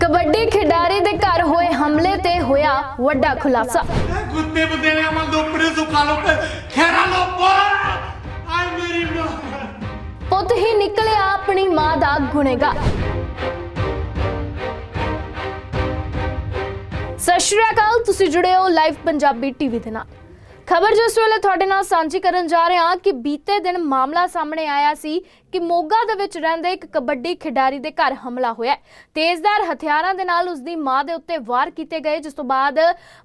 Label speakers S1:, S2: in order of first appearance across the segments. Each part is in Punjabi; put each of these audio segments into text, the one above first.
S1: ਕਬੱਡੀ ਖਿਡਾਰੀ ਦੇ ਘਰ ਹੋਏ ਹਮਲੇ ਤੇ ਹੋਇਆ ਵੱਡਾ ਖੁਲਾਸਾ।
S2: ਕੁੱਤੇ ਬੁੱਤੇ ਨੇ ਅਮਲ ਦੋ ਪਰੇ ਸੁਖਾ ਲੋ ਖੈਰਾ ਲੋ ਆਏ ਮੇਰੀ ਮਾਂ।
S1: ਪੁੱਤ ਹੀ ਨਿਕਲਿਆ ਆਪਣੀ ਮਾਂ ਦਾ ਗੁਨੇਗਾ ਸਤਿ ਸ਼੍ਰੀ ਅਕਾਲ ਤੁਸੀਂ ਜੁੜੇ ਹੋ ਲਾਈਵ ਪੰਜਾਬੀ ਟੀਵੀ ਦੇ ਨਾਲ। ਖਬਰ ਜੋ ਇਸ ਵੇਲੇ ਤੁਹਾਡੇ ਨਾਲ ਸਾਂਝੀ ਕਰਨ ਜਾ ਰਹੇ ਹਾਂ ਕਿ ਬੀਤੇ ਦਿਨ ਮਾਮਲਾ ਸਾਹਮਣੇ ਆਇਆ ਸੀ ਕਿ ਮੋਗਾ ਦੇ ਵਿੱਚ ਰਹਿੰਦੇ ਇੱਕ ਕਬੱਡੀ ਖਿਡਾਰੀ ਦੇ ਘਰ ਹਮਲਾ ਹੋਇਆ ਹੈ। ਹਥਿਆਰਾਂ ਦੇ ਨਾਲ ਉਸ ਦੀ ਮਾਂ ਦੇ ਉੱਤੇ ਵਾਰ ਕੀਤੇ ਗਏ, ਜਿਸ ਤੋਂ ਬਾਅਦ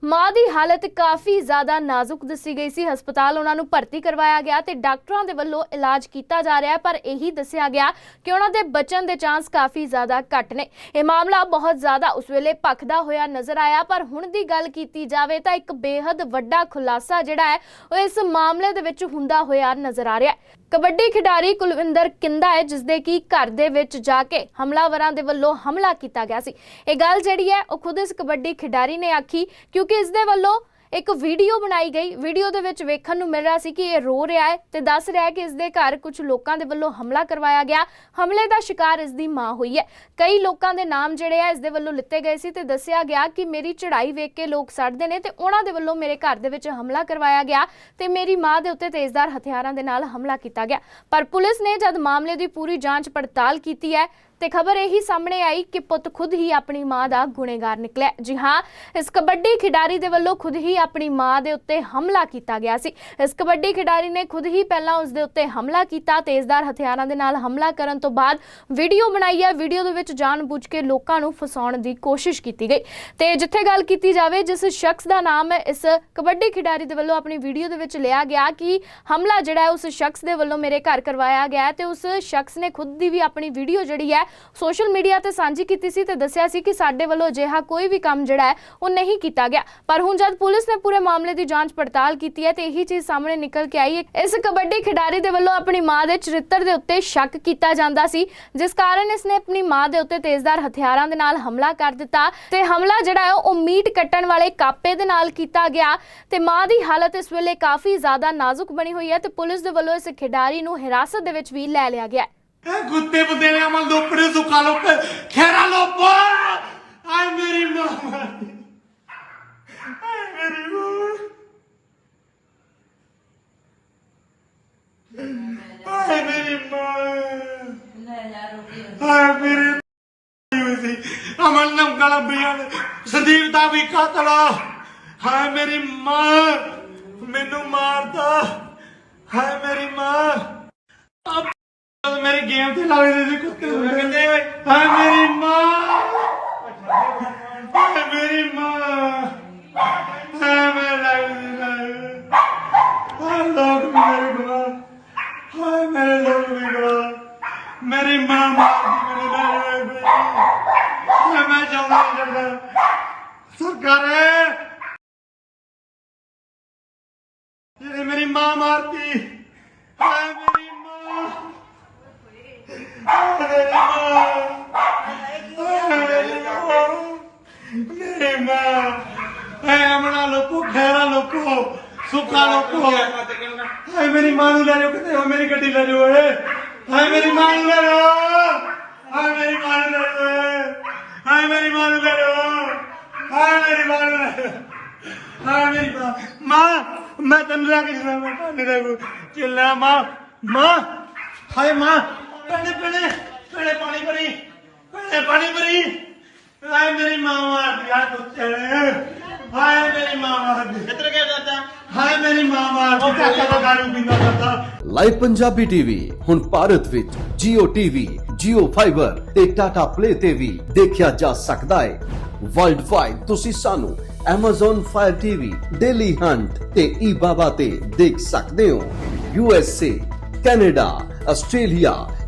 S1: ਮਾਂ ਦੀ ਹਾਲਤ ਕਾਫੀ ਜ਼ਿਆਦਾ ਨਾਜ਼ੁਕ ਦੱਸੀ ਗਈ ਸੀ। ਹਸਪਤਾਲ ਉਹਨਾਂ ਨੂੰ ਭਰਤੀ ਕਰਵਾਇਆ ਗਿਆ ਤੇ ਡਾਕਟਰਾਂ ਦੇ ਵੱਲੋਂ ਇਲਾਜ ਕੀਤਾ ਜਾ ਰਿਹਾ ਪਰ ਇਹੀ ਦੱਸਿਆ ਗਿਆ ਕਿ ਉਹਨਾਂ ਦੇ ਬਚਣ ਦੇ ਚਾਂਸ ਕਾਫੀ ਜ਼ਿਆਦਾ ਘੱਟ ਨੇ। ਇਹ ਮਾਮਲਾ ਬਹੁਤ ਜ਼ਿਆਦਾ ਉਸ ਵੇਲੇ ਭਖਦਾ ਹੋਇਆ ਨਜ਼ਰ ਆਇਆ, ਪਰ ਹੁਣ ਦੀ ਗੱਲ ਕੀਤੀ ਜਾਵੇ ਤਾਂ ਇੱਕ ਬੇਹੱਦ ਵੱਡਾ ਖੁਲਾਸਾ ਜਿਹੜਾ ਹੈ, ਉਹ ਇਸ ਮਾਮਲੇ ਦੇ ਵਿੱਚ ਹੁੰਦਾ ਹੋਇਆ ਨਜ਼ਰ ਆ ਰਿਹਾ ਹੈ। ਕਬੱਡੀ ਖਿਡਾਰੀ ਕੁਲਵਿੰਦਰ ਕਿੰਦਾ ਹੈ ਜਿਸ ਦੇ ਕੀ ਘਰ ਦੇ ਵਿੱਚ ਜਾ ਕੇ ਹਮਲਾਵਰਾਂ ਦੇ ਵੱਲੋਂ ਹਮਲਾ ਕੀਤਾ ਗਿਆ ਸੀ। ਇਹ ਗੱਲ ਜਿਹੜੀ ਹੈ, ਉਹ ਖੁਦ ਇਸ ਕਬੱਡੀ ਖਿਡਾਰੀ ਨੇ ਆਖੀ, ਕਿਉਂਕਿ ਇਸ ਦੇ ਵੱਲੋਂ ਇੱਕ ਵੀਡੀਓ ਬਣਾਈ ਗਈ। ਵੀਡੀਓ ਦੇ ਵਿੱਚ ਵੇਖਣ ਨੂੰ ਮਿਲ ਰਿਹਾ ਸੀ ਕਿ ਇਹ ਰੋ ਰਿਹਾ ਹੈ ਤੇ ਦੱਸ ਰਿਹਾ ਹੈ ਕਿ ਇਸ ਦੇ ਘਰ ਕੁਝ ਲੋਕਾਂ ਦੇ ਵੱਲੋਂ ਹਮਲਾ ਕਰਵਾਇਆ ਗਿਆ। ਹਮਲੇ ਦਾ ਸ਼ਿਕਾਰ ਇਸ ਦੀ ਮਾਂ ਹੋਈ ਹੈ। ਕਈ ਲੋਕਾਂ ਦੇ ਨਾਮ ਜਿਹੜੇ ਆ ਇਸ ਦੇ ਵੱਲੋਂ ਲਿੱਤੇ ਗਏ ਸੀ ਤੇ ਦੱਸਿਆ ਗਿਆ ਕਿ ਮੇਰੀ ਚੜਾਈ ਵੇਖ ਕੇ ਲੋਕ ਸੜਦੇ ਨੇ ਤੇ ਉਹਨਾਂ ਦੇ ਵੱਲੋਂ ਮੇਰੇ ਘਰ ਦੇ ਵਿੱਚ ਹਮਲਾ ਕਰਵਾਇਆ ਗਿਆ ਤੇ ਮੇਰੀ ਮਾਂ ਦੇ ਉੱਤੇ ਤੇਜ਼ਦਾਰ ਹਥਿਆਰਾਂ ਦੇ ਨਾਲ ਹਮਲਾ ਕੀਤਾ ਗਿਆ। ਪਰ ਪੁਲਿਸ ਨੇ ਜਦ ਮਾਮਲੇ ਦੀ ਪੂਰੀ ਜਾਂਚ ਪੜਤਾਲ ਕੀਤੀ ਹੈ ਤੇ ਖਬਰ ਇਹੀ ਸਾਹਮਣੇ ਆਈ ਕਿ ਪੁੱਤ ਖੁਦ ਹੀ ਆਪਣੀ ਮਾਂ ਦਾ ਗੁਨੇਗਾਰ ਨਿਕਲਿਆ। ਜੀ ਹਾਂ, ਇਸ ਕਬੱਡੀ ਖਿਡਾਰੀ ਦੇ ਵੱਲੋਂ ਖੁਦ ਹੀ ਆਪਣੀ ਮਾਂ ਦੇ ਉੱਤੇ ਹਮਲਾ ਕੀਤਾ ਗਿਆ ਸੀ। ਇਸ ਕਬੱਡੀ ਖਿਡਾਰੀ ਨੇ ਖੁਦ ਹੀ ਪਹਿਲਾਂ ਉਸ ਦੇ ਉੱਤੇ ਹਮਲਾ ਕੀਤਾ। ਤੇਜ਼ਦਾਰ ਹਥਿਆਰਾਂ ਦੇ ਨਾਲ ਹਮਲਾ ਕਰਨ ਤੋਂ ਬਾਅਦ ਵੀਡੀਓ ਬਣਾਈ ਹੈ। ਵੀਡੀਓ ਦੇ ਵਿੱਚ ਜਾਣਬੁੱਝ ਕੇ ਲੋਕਾਂ ਨੂੰ ਫਸਾਉਣ ਦੀ ਕੋਸ਼ਿਸ਼ ਕੀਤੀ ਗਈ। ਤੇ ਜਿੱਥੇ ਗੱਲ ਕੀਤੀ ਜਾਵੇ, ਜਿਸ ਸ਼ਖਸ ਦਾ ਨਾਮ ਇਸ ਕਬੱਡੀ ਖਿਡਾਰੀ ਦੇ ਵੱਲੋਂ ਆਪਣੀ ਵੀਡੀਓ ਦੇ ਵਿੱਚ ਲਿਆ ਗਿਆ ਕਿ ਹਮਲਾ ਜਿਹੜਾ ਹੈ, ਉਸ ਸ਼ਖਸ ਦੇ ਵੱਲੋਂ ਮੇਰੇ ਘਰ ਕਰਵਾਇਆ ਗਿਆ ਹੈ ਤੇ ਉਸ ਸ਼ਖਸ ਨੇ ਖੁਦ ਦੀ ਵੀ ਆਪਣੀ ਵੀਡੀਓ ਜਿਹੜੀ ਹੈ ਸੋਸ਼ਲ ਮੀਡੀਆ ਤੇ ਸਾਂਝੀ ਕੀਤੀ ਸੀ ਤੇ ਦੱਸਿਆ ਸੀ ਕਿ ਸਾਡੇ ਵੱਲੋਂ ਅਜਿਹਾ ਕੋਈ ਵੀ ਕੰਮ ਜਿਹੜਾ ਹੈ, ਉਹ ਨਹੀਂ ਕੀਤਾ ਗਿਆ। ਪਰ ਹੁਣ ਜਦ ਪੁਲਿਸ ਨੇ ਪੂਰੇ ਮਾਮਲੇ ਦੀ ਜਾਂਚ ਪੜਤਾਲ ਕੀਤੀ ਹੈ, ਤੇ ਇਹੀ ਚੀਜ਼ ਸਾਹਮਣੇ ਨਿਕਲ ਕੇ ਆਈ ਹੈ। ਇਸ ਕਬੱਡੀ ਖਿਡਾਰੀ ਦੇ ਵੱਲੋਂ ਆਪਣੀ ਮਾਂ ਦੇ ਚਰਿੱਤਰ ਦੇ ਉੱਤੇ ਸ਼ੱਕ ਕੀਤਾ ਜਾਂਦਾ ਸੀ, ਜਿਸ ਕਾਰਨ ਇਸ ਨੇ ਆਪਣੀ ਮਾਂ ਦੇ ਉੱਤੇ ਤੇਜ਼ਦਾਰ ਹਥਿਆਰਾਂ ਦੇ ਨਾਲ ਹਮਲਾ ਕਰ ਦਿੱਤਾ ਤੇ ਹਮਲਾ ਜਿਹੜਾ ਹੈ, ਉਹ ਮੀਟ ਕੱਟਣ ਵਾਲੇ ਕਾਪੇ ਦੇ ਨਾਲ ਕੀਤਾ ਗਿਆ। ਤੇ ਮਾਂ ਦੀ ਹਾਲਤ ਇਸ ਵੇਲੇ ਕਾਫੀ ਜ਼ਿਆਦਾ ਨਾਜ਼ੁਕ ਬਣੀ ਹੋਈ ਹੈ ਤੇ ਪੁਲਿਸ ਦੇ ਵੱਲੋਂ ਇਸ ਖਿਡਾਰੀ ਨੂੰ ਹਿਰਾਸਤ ਦੇ ਵਿੱਚ ਵੀ ਲੈ ਲਿਆ ਗਿਆ ਹੈ।
S2: ਇਹ ਕੁੱਤੇ ਬੁੱਤੇ ਨੇ ਅਮਲ ਦੋ ਪਰੇ ਸੁਖਾ ਲੋ ਖੈਰਾ ਲੋ ਆਏ ਮੇਰੀ ਮਾਂ ਆਏ ਮੇਰੀ ਮਾਂ ਆਏ ਮੇਰੀ ਮਾਂ ਆਏ ਮੇਰੀ ਹੋਈ ਸੀ ਅਮਲ ਨਮ ਗਲਾ ਬਿਆਨ ਸੰਦੀਪ ਦਾ ਵੀ ਕਾਤਲ ਹਾਏ ਮੇਰੀ ਮਾਂ, ਮੈਨੂੰ ਮਾਰਦਾ ਹਾਏ ਮੇਰੀ ਮਾਂ ਅਬ ਗੇਮ ਤੇ ਲੱਗਦੇ ਸੀ ਕੁੱਤੇ ਹੁੰਦੇ ਹਾਏ ਮੇਰੀ ਮਾਂ। ਹਾਏ ਮੇਰੀ ਮਾਂ। ਹਾਏ ਮੈਂ ਲੱਗਦੀ ਨਾ ਹਾਏ ਲੋਕ ਵੀ ਮੇਰੇ ਗਵਾ ਹਾਏ ਮੇਰੇ ਲੋਕ ਵੀ ਗਵਾ ਮੇਰੀ ਮਾਂ ਮਾਰਦੀ ਮੈਨੂੰ ਗਈ ਹਾਏ ਮੈਂ ਚਾਹੁੰਦਾ ਜਰਦਾ ਸਰਕਾਰੇ ਜਿਹੜੇ ਮੇਰੀ ਮਾਂ ਮਾਰਤੀ। ਹਾਏ ਮੇਰੀ ਮਾਂ ਹਾਏ ਮੇਰੀ ਮਾਂ ਮੇਰੀ ਮਾਂ ਹਾਏ ਅਮਣਾ ਲੋਕੋ ਖੈਰਾ ਲੋਕੋ ਸੁੱਖਾ ਲੋਕੋ ਹਾਏ ਮੇਰੀ ਮਾਂ ਨੂੰ ਲੈ ਜਾਓ ਕਿਤੇ ਹੋ ਮੇਰੀ ਗੱਡੀ ਲੈ ਜਾਓ ਓਏ ਹਾਏ ਮੇਰੀ ਮਾਂ ਨੂੰ ਲੈ ਜਾਓ ਹਾਏ ਮੇਰੀ ਮਾਂ ਨੂੰ ਲੈ ਜਾਓ ਓਏ। ਹਾਏ ਮੇਰੀ ਮਾਂ ਨੂੰ ਲੈ ਜਾਓ ਹਾਏ ਮੇਰੀ ਮਾਂ ਨੂੰ ਲੈ ਜਾਓ ਹਾਏ ਮੇਰੀ ਮਾਂ ਮਾਂ ਮੈਂ ਤੈਨੂੰ ਲੈ ਕੇ ਜਾਣਾ ਮੈਂ ਪਾਣੀ ਦਾ ਚੱਲਾ ਮਾਂ ਮਾਂ ਹਾਏ ਮਾਂ ਪੇੜੇ ਪੇੜੇ ਪੇੜੇ ਪਾਣੀ ਭਰੀ ਪੇੜੇ ਪਾਣੀ ਭਰੀ। ਹਾਏ ਮੇਰੀ ਮਾਂ ਮਾਰਦੀ ਆ ਕੁੱਤੇ ਹਾਏ ਮੇਰੀ ਮਾਂ ਮਾਰਦੀ ਕਿੱਧਰ ਗਿਆ ਦਾਦਾ? ਹਾਏ ਮੇਰੀ ਮਾਂ ਮਾਰਦੀ ਕਾਕਾ ਦਾ ਗਾਰੂ ਪੀਂਦਾ ਦਾਦਾ
S3: ਲਾਈਵ ਪੰਜਾਬੀ ਟੀਵੀ ਹੁਣ ਭਾਰਤ ਵਿੱਚ Jio TV, Jio Fiber ਤੇ Tata Play ਤੇ ਵੀ ਦੇਖਿਆ ਜਾ ਸਕਦਾ ਹੈ। ਵਰਲਡ ਵਾਈਡ ਤੁਸੀਂ ਸਾਨੂੰ Amazon Fire TV, Daily Hunt ਤੇ eBaba ਤੇ ਦੇਖ ਸਕਦੇ ਹੋ। USA, Canada, Australia,